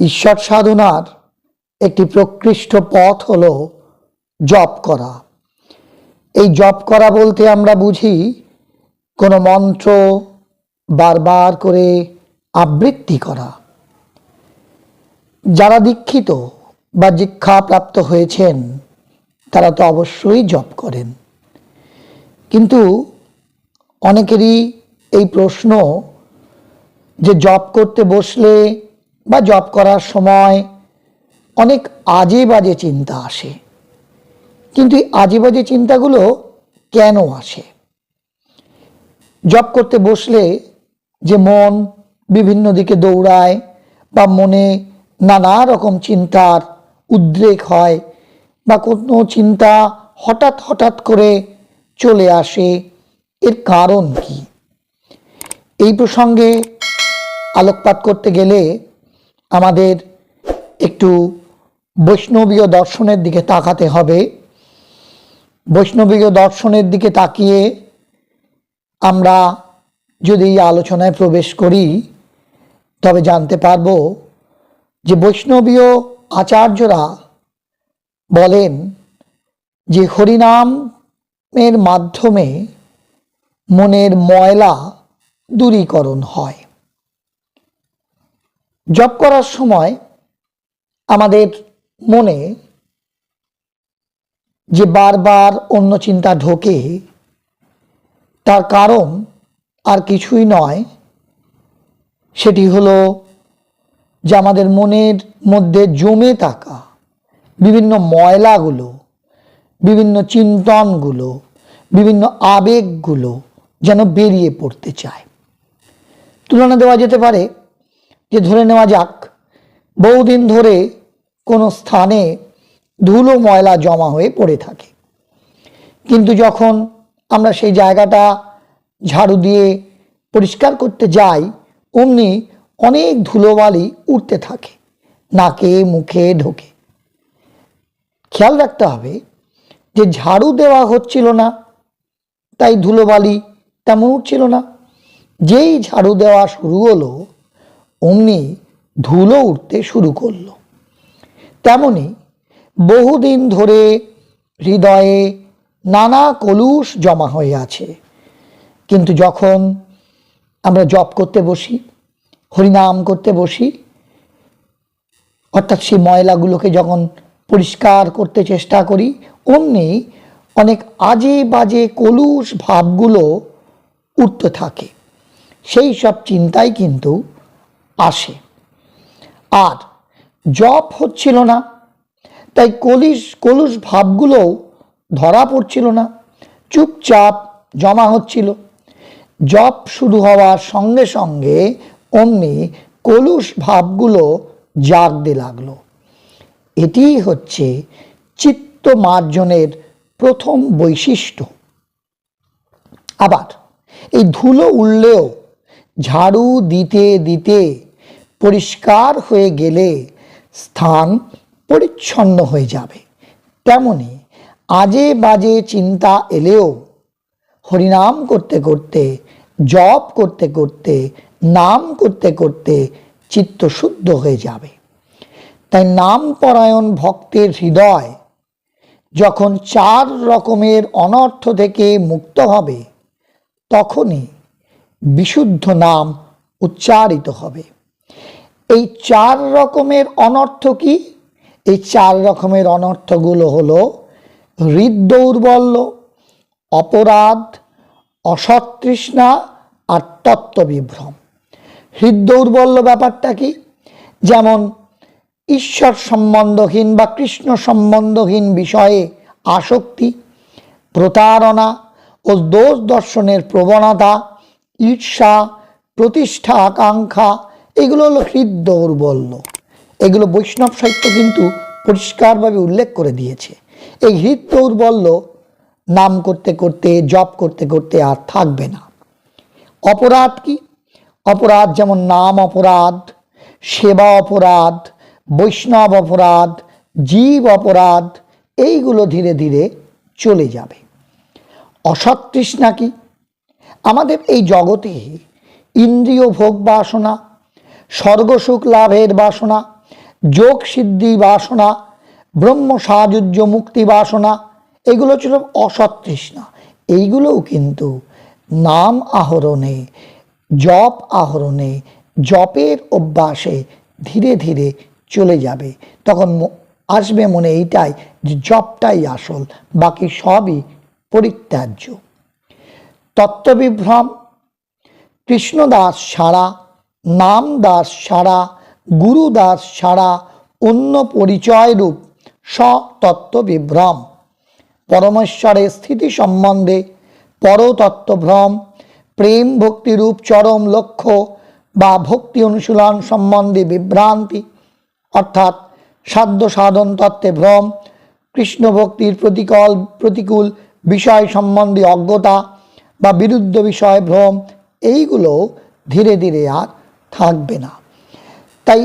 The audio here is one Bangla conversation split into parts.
ঈশ্বর সাধনার একটি প্রকৃষ্ট পথ হল জপ করা। এই জপ করা বলতে আমরা বুঝি কোনো মন্ত্র বারবার করে আবৃত্তি করা। যারা দীক্ষিত বা দীক্ষাপ্রাপ্ত হয়েছেন, তারা তো অবশ্যই জপ করেন। কিন্তু অনেকেরই এই প্রশ্ন যে জব করতে বসলে বা জব করার সময় অনেক আজে বাজে চিন্তা আসে। কিন্তু এই আজে বাজে চিন্তাগুলো কেন আসে? জব করতে বসলে যে মন বিভিন্ন দিকে দৌড়ায় বা মনে নানা রকম চিন্তার উদ্রেক হয় বা কোনো চিন্তা হঠাৎ হঠাৎ করে চলে আসে, এর কারণ কি? এই প্রসঙ্গে আলোকপাত করতে গেলে আমাদের একটু বৈষ্ণবীয় দর্শনের দিকে তাকাতে হবে। বৈষ্ণবীয় দর্শনের দিকে তাকিয়ে আমরা যদি এই আলোচনায় প্রবেশ করি, তবে জানতে পারব যে বৈষ্ণবীয় আচার্যরা বলেন যে হরিনামের মাধ্যমে মনের ময়লা দূরীকরণ হয়। জপ করার সময় আমাদের মনে যে বারবার অন্য চিন্তা ঢোকে, তার কারণ আর কিছুই নয়। সেটি হলো যে আমাদের মনের মধ্যে জমে থাকা বিভিন্ন ময়লাগুলো, বিভিন্ন চিন্তনগুলো, বিভিন্ন আবেগগুলো যেন বেরিয়ে পড়তে চায়। তুলনা দেওয়া যেতে পারে যে ধরে নেওয়া যাক, বহুদিন ধরে কোনো স্থানে ধুলো ময়লা জমা হয়ে পড়ে থাকে। কিন্তু যখন আমরা সেই জায়গাটা ঝাড়ু দিয়ে পরিষ্কার করতে যাই, অমনি অনেক ধুলোবালি উঠতে থাকে, নাকে, মুখে ঢোকে। খেয়াল রাখতে হবে যে ঝাড়ু দেওয়া হচ্ছিল না, তাই ধুলোবালি তেমন উঠছিল না। যেই ঝাড়ু দেওয়া শুরু হলো অমনি ধুলো উঠতে শুরু করল। তেমনি বহুদিন ধরে হৃদয়ে নানা কলুষ জমা হয়ে আছে। কিন্তু যখন আমরা জপ করতে বসি, হরিনাম করতে বসি, অর্থাৎ সেই ময়লাগুলোকে যখন পরিষ্কার করতে চেষ্টা করি, অমনি অনেক আজে বাজে কলুষ ভাবগুলো উঠতে থাকে। সেই সব চিন্তাই কিন্তু আসে আর জপ হচ্ছিল না, তাই কলিশ কলুষ ভাবগুলোও ধরা পড়ছিল না, চুপচাপ জমা হচ্ছিল। জপ শুরু হওয়ার সঙ্গে সঙ্গে অমনি কলুষ ভাবগুলো জাগতে লাগল। এটি হচ্ছে চিত্ত মার্জনের প্রথম বৈশিষ্ট্য। আবার এই ধুলো উড়লেও ঝাড়ু দিতে দিতে পরিষ্কার হয়ে গেলে স্থান পরিচ্ছন্ন হয়ে যাবে। তেমনি আজে বাজে চিন্তা এলেও হরিনাম করতে করতে, জপ করতে করতে, নাম করতে করতে চিত্ত শুদ্ধ হয়ে যাবে। তাই নাম পরায়ণ ভক্তের হৃদয় যখন চার রকমের অনর্থ থেকে মুক্ত হবে, তখনই বিশুদ্ধ নাম উচ্চারিত হবে। এই চার রকমের অনর্থ কি? এই চার রকমের অনর্থগুলো হলো হৃদৌর্বল্য অপরাধ অসতৃষ্ণা আর তত্ত্ববিভ্রম হৃদৌর্বল্য ব্যাপারটা কি? যেমন ঈশ্বর সম্বন্ধহীন বা কৃষ্ণ সম্বন্ধহীন বিষয়ে আসক্তি, প্রতারণা ও দোষ দর্শনের প্রবণতা, ঈর্ষা, প্রতিষ্ঠা, আকাঙ্ক্ষা এগুলো হলো হৃদৌর্বল্য এগুলো বৈষ্ণব সাহিত্য কিন্তু পরিষ্কারভাবে উল্লেখ করে দিয়েছে। এই হৃদৌর্বল্য নাম করতে করতে, জপ করতে করতে আর থাকবে না। অপরাধ কি? অপরাধ যেমন নাম অপরাধ, সেবা অপরাধ, বৈষ্ণব অপরাধ, জীব অপরাধ, এইগুলো ধীরে ধীরে চলে যাবে। অসৎ তৃষ্ণা কি? আমাদের এই জগতে ইন্দ্রিয় ভোগ বাসনা স্বর্গসুখ লাভের বাসনা যোগ সিদ্ধি বাসনা ব্রহ্ম সাহায্য মুক্তি বাসনা, এগুলো ছিল অসতৃষ্ণা এইগুলোও কিন্তু নাম আহরণে, জপ আহরণে, জপের অভ্যাসে ধীরে ধীরে চলে যাবে। তখন আসবে মনে এইটাই যে জপটাই আসল, বাকি সবই পরিত্যাজ্য। তত্ত্ববিভ্রম, কৃষ্ণদাস ছাড়া নামদাস ছাড়া গুরুদাস ছাড়া অন্য পরিচয় রূপ স্বতত্ত্ব বিভ্রম পরমেশ্বরের স্থিতি সম্বন্ধে পরতত্ত্বভ্রম, প্রেম ভক্তিরূপ চরম লক্ষ্য বা ভক্তি অনুশীলন সম্বন্ধে বিভ্রান্তি, অর্থাৎ সাধ্য সাধন তত্ত্বে ভ্রম, কৃষ্ণ ভক্তির প্রতিকল, প্রতিকূল বিষয় সম্বন্ধে অজ্ঞতা বা বিরুদ্ধ বিষয় ভ্রম, এইগুলো ধীরে ধীরে আর থাকবে না। তাই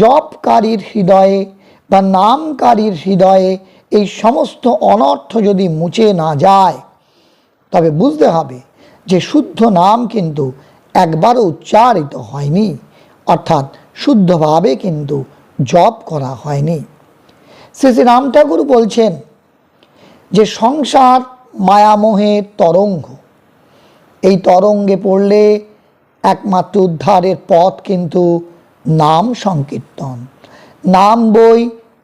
জপকারীর হৃদয়ে বা নামকারীর হৃদয়ে এই সমস্ত অনর্থ যদি মুছে না যায়, তবে বুঝতে হবে যে শুদ্ধ নাম কিন্তু একবারও উচ্চারিত হয়নি, অর্থাৎ শুদ্ধভাবে কিন্তু জপ করা হয়নি। শ্রী শ্রী রাম ঠাকুর বলছেন যে সংসার মায়ামোহের তরঙ্গ। এই তরঙ্গে পড়লে একমাত্র উদ্ধারের পথ কিন্তু নাম সংকীর্তন। নাম বই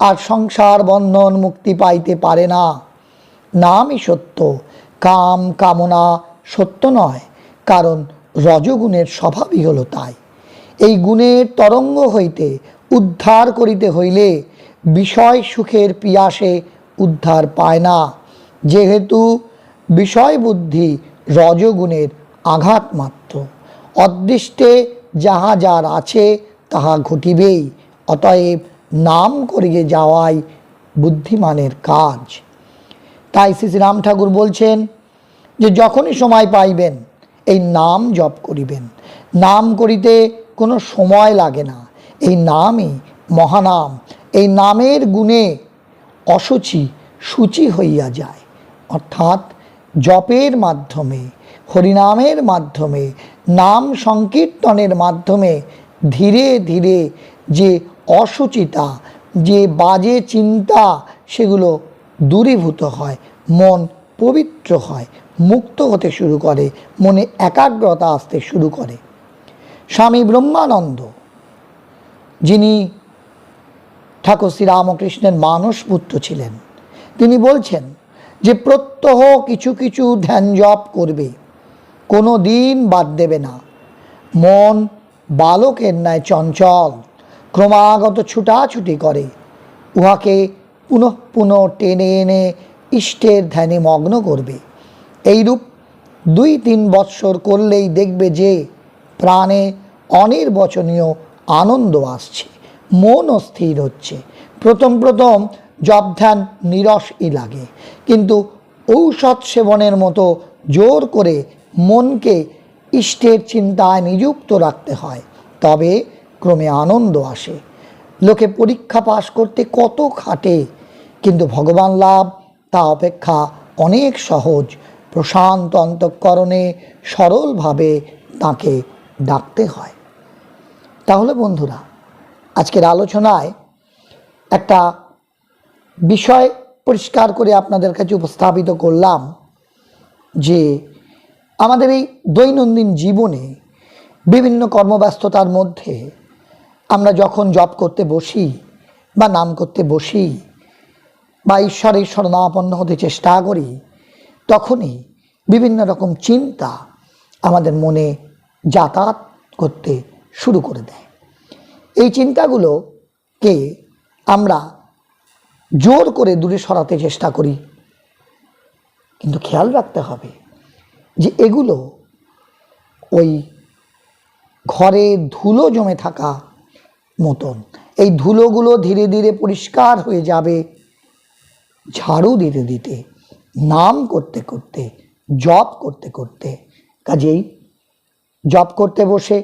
আর সংসার বন্ধন মুক্তি পাইতে পারে না। নামই সত্য, কাম কামনা সত্য নয়, কারণ রজগুণের স্বভাবই হলো তাই। এই গুণের তরঙ্গ হইতে উদ্ধার করিতে হইলে বিষয় সুখের পিয়াসে উদ্ধার পায় না। যেহেতু বিষয় বুদ্ধি রজগুণের আঘাত মাত্র অদৃষ্টে যাহা যার আছে, তাহা ঘটিবেই। অতএব নাম করিয়ে যাওয়াই বুদ্ধিমানের কাজ। তাই শ্রী রাম ঠাকুর বলছেন যে, যখনই সময় পাইবেন, এই নাম জপ করিবেন। নাম করিতে কোনো সময় লাগে না। এই নামই মহানাম, এই নামের গুণে অসুচি সূচি হইয়া যায়। অর্থাৎ জপের মাধ্যমে, হরিনামের মাধ্যমে নাম সংকীর্তনের মাধ্যমে ধীরে ধীরে যে অসুচিতা, যে বাজে চিন্তা, সেগুলো দূরীভূত হয়, মন পবিত্র হয়, মুক্ত হতে শুরু করে, মনে একাগ্রতা আসতে শুরু করে। স্বামী ব্রহ্মানন্দ, যিনি ঠাকুর শ্রীরামকৃষ্ণের মানস পুত্র ছিলেন, তিনি বলছেন যে প্রত্যহ কিছু কিছু ধ্যান জপ করবে। কোনো দিন বাদ দেবে না। মন বালকের ন্যায় চঞ্চল, ক্রমাগত ছুটাছুটি করে। উহাকে পুনঃ পুনঃ টেনে এনে ইষ্টের ধ্যানে মগ্ন করবে। এইরূপ দুই তিন বৎসর করলেই দেখবে যে প্রাণে অনির্বচনীয় আনন্দ আসছে, মনও স্থির হচ্ছে। প্রথম প্রথম জপ ধ্যান নিরসই লাগে, কিন্তু ঔষধ সেবনের মতো জোর করে মনকে ইষ্টের চিন্তায় নিযুক্ত রাখতে হয়। তবে ক্রমে আনন্দ আসে। লোকে পরীক্ষা পাশ করতে কত খাটে, কিন্তু ভগবান লাভ, তা অপেক্ষা অনেক সহজ। প্রশান্ত অন্তঃকরণে সরলভাবে তাকে ডাকতে হয়। তাহলে বন্ধুরা, আজকের আলোচনায় একটা বিষয় পরিষ্কার করে আপনাদের কাছে উপস্থাপিত করলাম যে আমাদের এই দৈনন্দিন জীবনে বিভিন্ন কর্মব্যস্ততার মধ্যে আমরা যখন জপ করতে বসি বা নাম করতে বসি বা ঈশ্বরের শরণাপন্ন হতে চেষ্টা করি, তখনই বিভিন্ন রকম চিন্তা আমাদের মনে যাতায়াত করতে শুরু করে দেয়। এই চিন্তাগুলোকে আমরা জোর করে দূরে সরাতে চেষ্টা করি। কিন্তু খেয়াল রাখতে হবে যে এগুলো ওই ঘরে ধুলো জমে থাকা মতন। এই ধুলোগুলো ধীরে ধীরে পরিষ্কার হয়ে যাবে ঝাড়ু দিতে দিতে, নাম করতে করতে, জপ করতে করতে। কাজেই জপ করতে বসে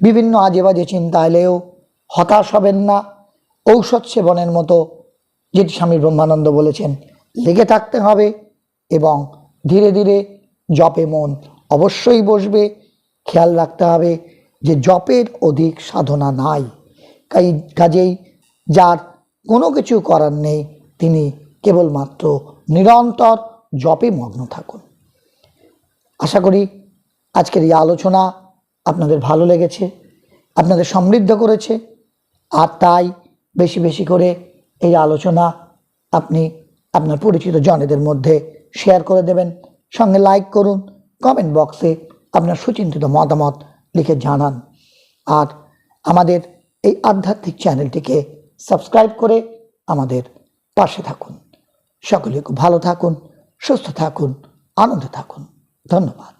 বিভিন্ন আজে বাজে চিন্তা এলেও হতাশ হবেন না। ঔষধ সেবনের মতো, যেটি স্বামী ব্রহ্মানন্দ বলেছেন, লেগে থাকতে হবে এবং ধীরে ধীরে জপে মন অবশ্যই বসবে। খেয়াল রাখতে হবে যে জপের অধিক সাধনা নাই। কাজেই যার কোনো কিছু করার নেই, তিনি কেবলমাত্র নিরন্তর জপে মগ্ন থাকুন। আশা করি আজকের এই আলোচনা আপনাদের ভালো লেগেছে, আপনাদের সমৃদ্ধ করেছে। আর তাই বেশি বেশি করে এই আলোচনা আপনি আপনার পরিচিত জনেদের মধ্যে শেয়ার করে দেবেন। সঙ্গে লাইক করুন কমেন্ট বক্সে আপনার সুচিন্তিত মতামত লিখে জানান। আর আমাদের এই আধ্যাত্মিক চ্যানেলটিকে সাবস্ক্রাইব করে আমাদের পাশে থাকুন। সকলে খুব ভালো থাকুন, সুস্থ থাকুন, আনন্দে থাকুন। ধন্যবাদ।